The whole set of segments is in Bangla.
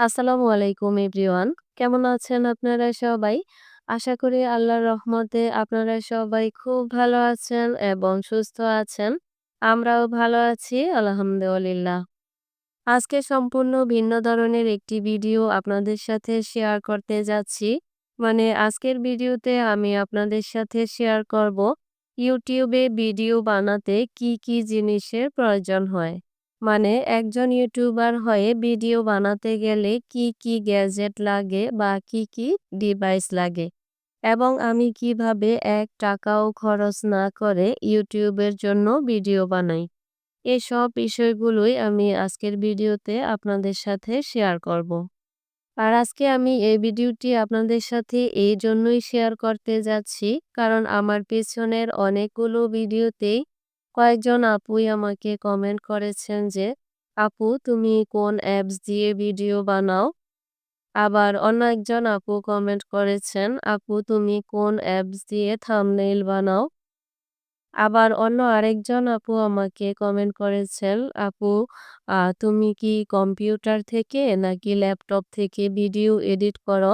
আসসালামু আলাইকুম এভরিওয়ান। কেমন আছেন আপনারা সবাই? আশা করি আল্লাহর রহমতে আপনারা সবাই খুব ভালো আছেন এবং সুস্থ আছেন। আমরাও ভালো আছি আলহামদুলিল্লাহ। আজকে সম্পূর্ণ ভিন্ন ধরনের একটি ভিডিও আপনাদের সাথে শেয়ার করতে যাচ্ছি। মানে আজকের ভিডিওতে আমি আপনাদের সাথে শেয়ার করব ইউটিউবে ভিডিও বানাতে কি, কি জিনিসের প্রয়োজন হয়। মানে একজন ইউটিউবার হয়ে ভিডিও বানাতে গেলে কি, কি গ্যাজেট লাগে বা কি, কি ডিভাইস লাগে এবং আমি কীভাবে এক টাকাও খরচ না করে ইউটিউবের জন্য ভিডিও বানাই। এসব বিষয়গুলোই আমি আজকের ভিডিওতে আপনাদের সাথে শেয়ার করব। আর আজকে আমি এই ভিডিওটি আপনাদের সাথে এই জন্যই শেয়ার করতে যাচ্ছি কারণ আমার পেছনের অনেকগুলো ভিডিওতেই কয়েকজন আপুই আমাকে কমেন্ট করেছেন যে, আপু, তুমি কোন অ্যাপস দিয়ে ভিডিও বানাও? আবার অন্য একজন আপু কমেন্ট করেছেন, আপু, তুমি কোন অ্যাপস দিয়ে থামনেইল বানাও? আবার অন্য আরেকজন আপু আমাকে কমেন্ট করেছেন, আপু তুমি কি কম্পিউটার থেকে নাকি ল্যাপটপ থেকে ভিডিও এডিট করো?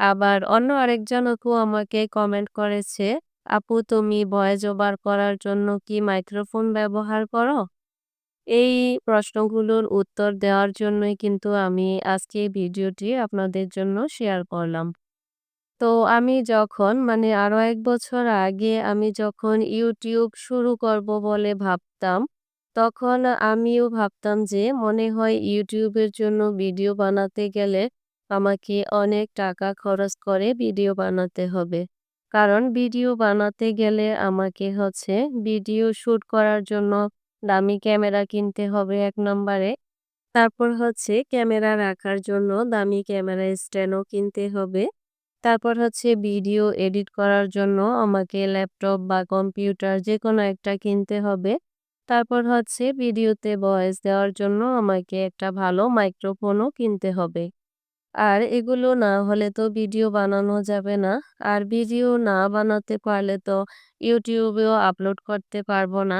আবার অন্য আরেকজন আপু আমাকে কমেন্ট করেছে আপু, তুমি ভয়েস ওভার করার জন্য কি মাইক্রোফোন ব্যবহার করো? এই প্রশ্নগুলোর উত্তর দেওয়ার জন্যই কিন্তু আমি আজকে ভিডিওটি আপনাদের জন্য শেয়ার করলাম। তো আমি যখন মানে আরও এক বছর আগে আমি যখন ইউটিউব শুরু করব বলে ভাবতাম, তখন আমিও ভাবতাম যে মনে হয় ইউটিউবের জন্য ভিডিও বানাতে গেলে আমাকে অনেক টাকা খরচ করে ভিডিও বানাতে হবে। কারণ ভিডিও বানাতে গেলে আমাকে হচ্ছে ভিডিও শ্যুট করার জন্য দামি ক্যামেরা কিনতে হবে এক নম্বরে। তারপর হচ্ছে ক্যামেরা রাখার জন্য দামি ক্যামেরা স্ট্যান্ডও কিনতে হবে। তারপর হচ্ছে ভিডিও এডিট করার জন্য আমাকে ল্যাপটপ বা কম্পিউটার যে কোনো একটা কিনতে হবে। তারপর হচ্ছে ভিডিওতে ভয়েস দেওয়ার জন্য আমাকে একটা ভালো মাইক্রোফোনও কিনতে হবে। আর এগুলো না হলে তো ভিডিও বানানো যাবে না। আর ভিডিও না বানাতে পারলে তো ইউটিউবেও আপলোড করতে পারব না।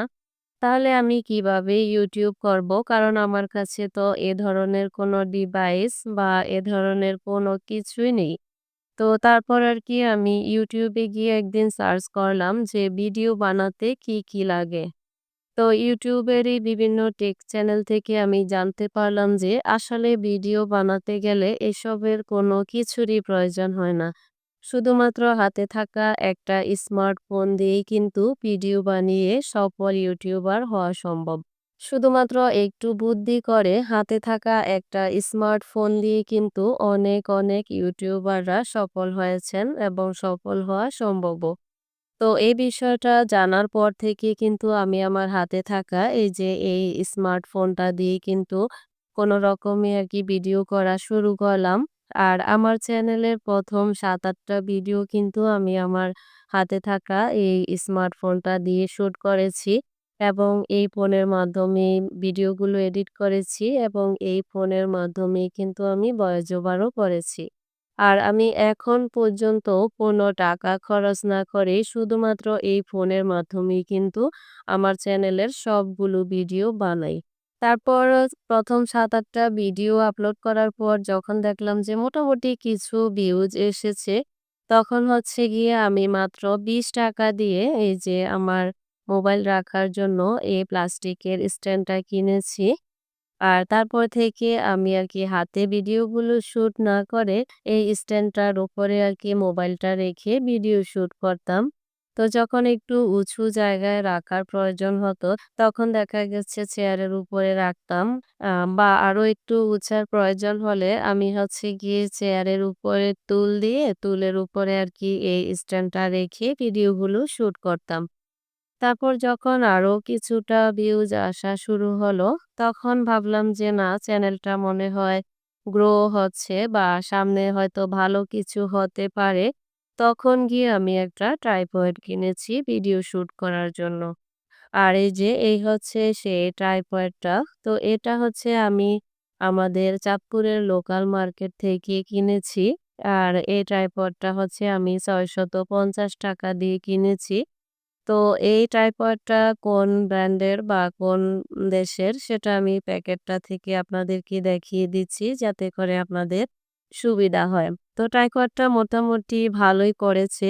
তাহলে আমি কীভাবে ইউটিউব করব? কারণ আমার কাছে তো এ ধরনের কোনো ডিভাইস বা এ ধরনের কোনো কিছুই নেই। তো তারপর আর কি আমি ইউটিউবে গিয়ে একদিন সার্চ করলাম যে ভিডিও বানাতে কি কি লাগে। তো ইউটিউবেরই বিভিন্ন টেক চ্যানেল থেকে আমি জানতে পারলাম যে, আসলে ভিডিও বানাতে গেলে এসবের কোনো কিছুরই প্রয়োজন হয় না। শুধুমাত্র হাতে থাকা একটা স্মার্টফোন দিয়েই কিন্তু ভিডিও বানিয়ে সফল ইউটিউবার হওয়া সম্ভব। শুধুমাত্র একটু বুদ্ধি করে হাতে থাকা একটা স্মার্টফোন দিয়ে কিন্তু অনেক অনেক ইউটিউবাররা সফল হয়েছেন এবং সফল হওয়া সম্ভব তো এই বিষয়টা জানার পর থেকে কিন্তু আমি আমার হাতে থাকা এই যে এই স্মার্টফোনটা দিয়ে কিন্তু কোনো রকমে আর কি ভিডিও করা শুরু করলাম। আর আমার চ্যানেলের প্রথম সাত আটটা ভিডিও কিন্তু আমি আমার হাতে থাকা এই স্মার্টফোনটা দিয়ে শ্যুট করেছি এবং এই ফোনের মাধ্যমে ভিডিওগুলো এডিট করেছি এবং এই ফোনের মাধ্যমে কিন্তু আমি ওভারও করেছি। আর আমি এখন পর্যন্ত কোনো টাকা খরচ না করে শুধুমাত্র এই ফোনের মাধ্যমেই কিন্তু আমার চ্যানেলের সবগুলো ভিডিও বানাই। তারপর প্রথম সাত আটটা ভিডিও আপলোড করার পর যখন দেখলাম যে মোটামুটি কিছু ভিউজ এসেছে, তখন হচ্ছে গিয়ে আমি মাত্র বিশ টাকা দিয়ে এই যে আমার মোবাইল রাখার জন্য এই প্লাস্টিকের স্ট্যান্ডটা কিনেছি। আর তারপর থেকে আমি আর কি হাতে ভিডিওগুলো শ্যুট না করে এই স্ট্যান্ডটার উপরে আর কি মোবাইলটা রেখে ভিডিও শ্যুট করতাম। তো যখন একটু উঁচু জায়গায় রাখার প্রয়োজন হতো, তখন দেখা গেছে চেয়ারের উপরে রাখতাম। বা আরও একটু উঁচার প্রয়োজন হলে আমি হচ্ছে গিয়ে চেয়ারের উপরে তুল দিয়ে তুলের উপরে আর কি এই স্ট্যান্ডটা রেখে ভিডিওগুলো শ্যুট করতাম। তারপর যখন আরও কিছুটা ভিউজ আসা শুরু হলো, তখন ভাবলাম যে না চ্যানেলটা মনে হয় গ্রো হচ্ছে বা সামনে হয়তো ভালো কিছু হতে পারে। তখন গিয়ে আমি একটা ট্রাইপয়েড কিনেছি ভিডিও শ্যুট করার জন্য। আর এই যে, এই হচ্ছে সেই ট্রাইপয়েডটা তো এটা হচ্ছে আমি আমাদের চাঁদপুরের লোকাল মার্কেট থেকে কিনেছি। আর এই ট্রাইপডটা হচ্ছে আমি ছয়শত পঞ্চাশ টাকা দিয়ে কিনেছি। তো এই ট্রাইপডটা কোন ব্র্যান্ডের বা কোন দেশের সেটা আমি প্যাকেটটা থেকে আপনাদেরকে দেখিয়ে দিচ্ছি যাতে করে আপনাদের সুবিধা হয়। তো ট্রাইপডটা মোটামুটি ভালোই করেছে।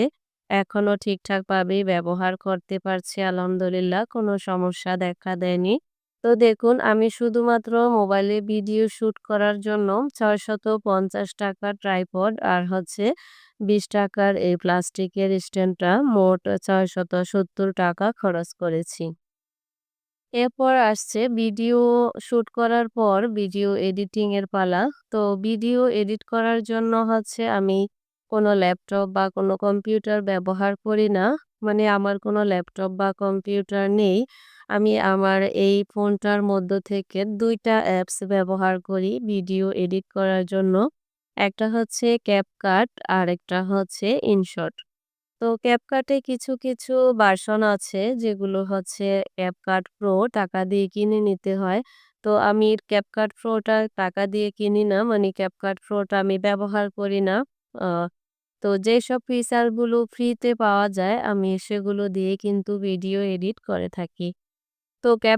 এখনও ঠিকঠাকভাবেই ব্যবহার করতে পারছি, আলহামদুলিল্লাহ, কোনো সমস্যা দেখা দেয়নি। তো দেখুন, আমি শুধুমাত্র মোবাইলে ভিডিও শ্যুট করার জন্য ৳৬৫০ ট্রাইপড আর হচ্ছে ৳২০ এই প্লাস্টিকের স্ট্যান্ডটা মোট ৳৬৭০ খরচ করেছি। এরপর আসছে ভিডিও শুট করার পর ভিডিও এডিটিং এর পালা। তো ভিডিও এডিট করার জন্য হচ্ছে আমি কোনো ল্যাপটপ বা কোনো কম্পিউটার ব্যবহার করি না। মানে আমার কোনো ল্যাপটপ বা কম্পিউটার নেই। আমি আমার এই ফোনটার মধ্য থেকে দুইটা অ্যাপস ব্যবহার করি ভিডিও এডিট করার জন্য। একটা হচ্ছে ক্যাপকাট আর একটা হচ্ছে InShot। তো এ কিছু, কিছু ভার্সন আছে যেগুলো হচ্ছে CapCut Pro টাকা দিয়ে কিনে নিতে হয়। তো আমি CapCut Pro টা টাকা দিয়ে কিনি না। মানে CapCut Pro টা আমি ব্যবহার করি না। তো যেসব ফিচারগুলো ফ্রিতে পাওয়া যায় আমি সেগুলো দিয়ে কিন্তু ভিডিও এডিট করে থাকি। তো এ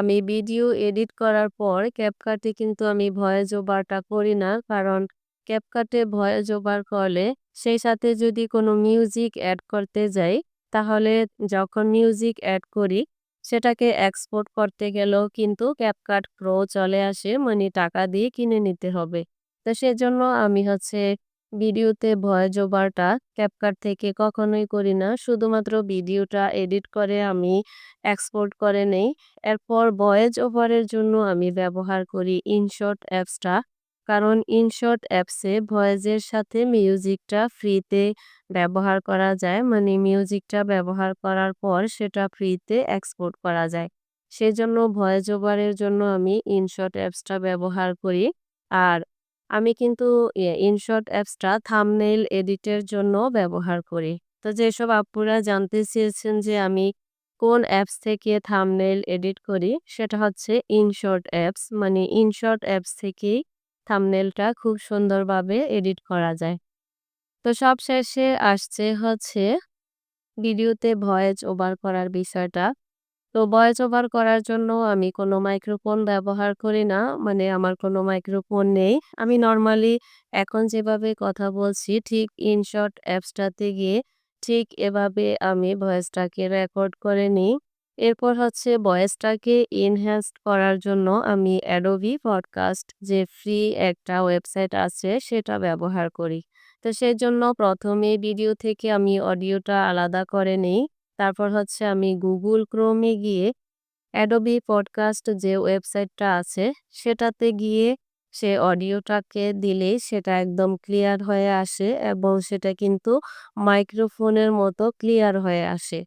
আমি ভিডিও এডিট করার পর এ কিন্তু আমি ভয়েস ওভারটা করি না। কারণ এ ভয়েস ওভার করলে সেই সাথে যদি কোনো মিউজিক অ্যাড করতে যাই, তাহলে যখন মিউজিক অ্যাড করি সেটাকে এক্সপোর্ট করতে গেলেও কিন্তু CapCut প্রো চলে আসে মানে টাকা দিয়ে কিনে নিতে হবে। তো সেজন্য আমি হচ্ছে ভিডিওতে ভয়েস ওভারটা CapCut থেকে কখনোই করি না। শুধুমাত্র ভিডিওটা এডিট করে আমি এক্সপোর্ট করে নেই। এরপর ভয়েস ওভারের জন্য আমি ব্যবহার করি ইনশর্ট অ্যাপসটা। কারণ InShot অ্যাপসে ভয়েসের সাথে মিউজিকটা ফ্রিতে ব্যবহার করা যায়। মানে মিউজিকটা ব্যবহার করার পর সেটা ফ্রিতে এক্সপোর্ট করা যায়। সেজন্য ভয়েস ওভারের জন্য আমি InShot অ্যাপসটা ব্যবহার করি। আর আমি কিন্তু InShot অ্যাপসটা থাম্বনেইল এডিটের জন্য ব্যবহার করি। তো যেসব আপুরা জানতে চেয়েছেন যে আমি কোন অ্যাপস থেকে থাম্বনেইল এডিট করি, সেটা হচ্ছে InShot অ্যাপস। মানে InShot অ্যাপস থেকেই থাম্বনেইলটা খুব সুন্দরভাবে এডিট করা যায়। তো সব শেষে আসছে হচ্ছে ভিডিওতে ভয়েস ওভার করার বিষয়টা। তো ভয়েস ওভার করার জন্য আমি কোনো মাইক্রোফোন ব্যবহার করি না। মানে আমার কোনো মাইক্রোফোন নেই। আমি নরমালি এখন যেভাবে কথা বলছি, ঠিক ইনশর্ট অ্যাপসটাতে গিয়ে ঠিক এভাবে আমি ভয়েসটাকে রেকর্ড করে নিই। এরপর হচ্ছে ভয়েসটাকে এনহ্যান্সড করার জন্য আমি Adobe পডকাস্ট যে ফ্রি একটা ওয়েবসাইট আছে সেটা ব্যবহার করি। তো সেই জন্য প্রথমে ভিডিও থেকে আমি অডিওটা আলাদা করে নেই। তারপর হচ্ছে আমি গুগল এ গিয়ে অ্যাডোবি পডকাস্ট যে ওয়েবসাইটটা আছে সেটাতে গিয়ে সে অডিওটাকে দিলেই সেটা একদম ক্লিয়ার হয়ে আসে এবং সেটা কিন্তু মাইক্রোফোনের মতো ক্লিয়ার হয়ে আসে।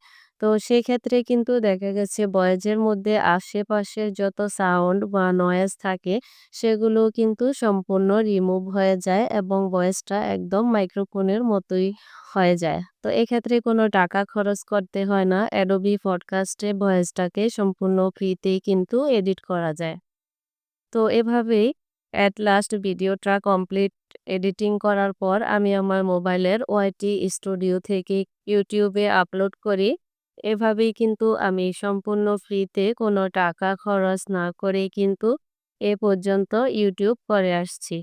তো সেক্ষেত্রে কিন্তু দেখা গেছে ভয়েসের মধ্যে আশেপাশের যত সাউন্ড বা নয়েজ থাকে সেগুলো কিন্তু সম্পূর্ণ রিমুভ হয়ে যায় এবং ভয়েসটা একদম মাইক্রোফোনের মতোই হয়ে যায়। তো এক্ষেত্রে কোনো টাকা খরচ করতে হয় না। অ্যাডোবি এ ভয়েসটাকে সম্পূর্ণ ফ্রিতেই কিন্তু এডিট করা যায়। তো এভাবেই অ্যাট লাস্ট ভিডিওটা কমপ্লিট এডিটিং করার পর আমি আমার মোবাইলের ওয়াইটি স্টুডিও থেকে ইউটিউবে আপলোড করি। এভাবেই কিন্তু আমি সম্পূর্ণ ফ্রিতে কোনো টাকা খরচ না করেই কিন্তু এ পর্যন্ত ইউটিউব করে আসছি।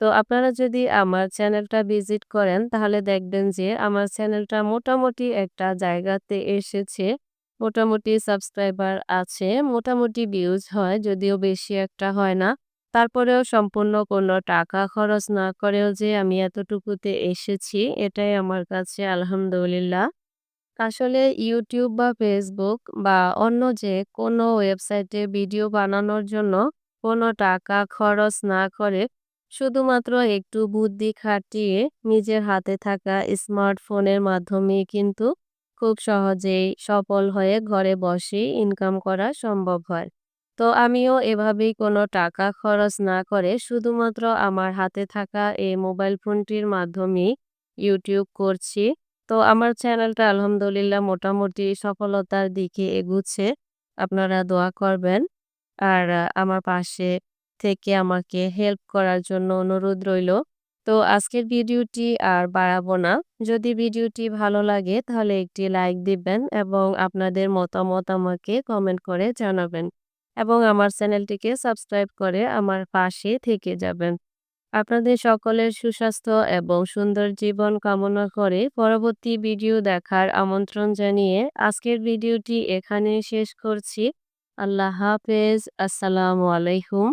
তো আপনারা যদি আমার চ্যানেলটা ভিজিট করেন তাহলে দেখবেন যে আমার চ্যানেলটা মোটামুটি একটা জায়গাতে এসেছে। মোটামুটি সাবস্ক্রাইবার আছে, মোটামুটি ভিউজ হয় যদিও বেশি একটা হয় না। তারপরেও সম্পূর্ণ কোনো টাকা খরচ না করেও যে আমি এতটুকুতে এসেছি এটাই আমার কাছে আলহামদুলিল্লাহ। আসলে ইউটিউব বা ফেসবুক বা অন্য যে কোনো ওয়েবসাইটে ভিডিও বানানোর জন্য কোনো টাকা খরচ না করে শুধুমাত্র একটু বুদ্ধি খাটিয়ে নিজের হাতে থাকা স্মার্টফোনের মাধ্যমেই কিন্তু খুব সহজেই সফল হয়ে ঘরে বসেই ইনকাম করা সম্ভব হয়। তো আমিও এভাবেই কোনো টাকা খরচ না করে শুধুমাত্র আমার হাতে থাকা এই মোবাইল ফোনটির মাধ্যমেই ইউটিউব করছি। তো আমার চ্যানেলটা আলহামদুলিল্লাহ মোটামুটি সফলতার দিকে এগুচ্ছে। আপনারা দোয়া করবেন। আর আমার পাশে থেকে আমাকে হেল্প করার জন্য অনুরোধ রইল। তো আজকের ভিডিওটি আর বাড়াবো না। যদি ভিডিওটি ভালো লাগে তাহলে একটি লাইক দিবেন এবং আপনাদের মতামত আমাকে কমেন্ট করে জানাবেন। এবং আমার চ্যানেলটিকে সাবস্ক্রাইব করে আমার পাশে থেকে যাবেন। আপনাদের সকলের সুস্বাস্থ্য এবং সুন্দর জীবন কামনা করে পরবর্তী ভিডিও দেখার আমন্ত্রণ জানিয়ে আজকের ভিডিওটি এখানে শেষ করছি। আল্লাহ হাফেজ। আসসালামু আলাইকুম।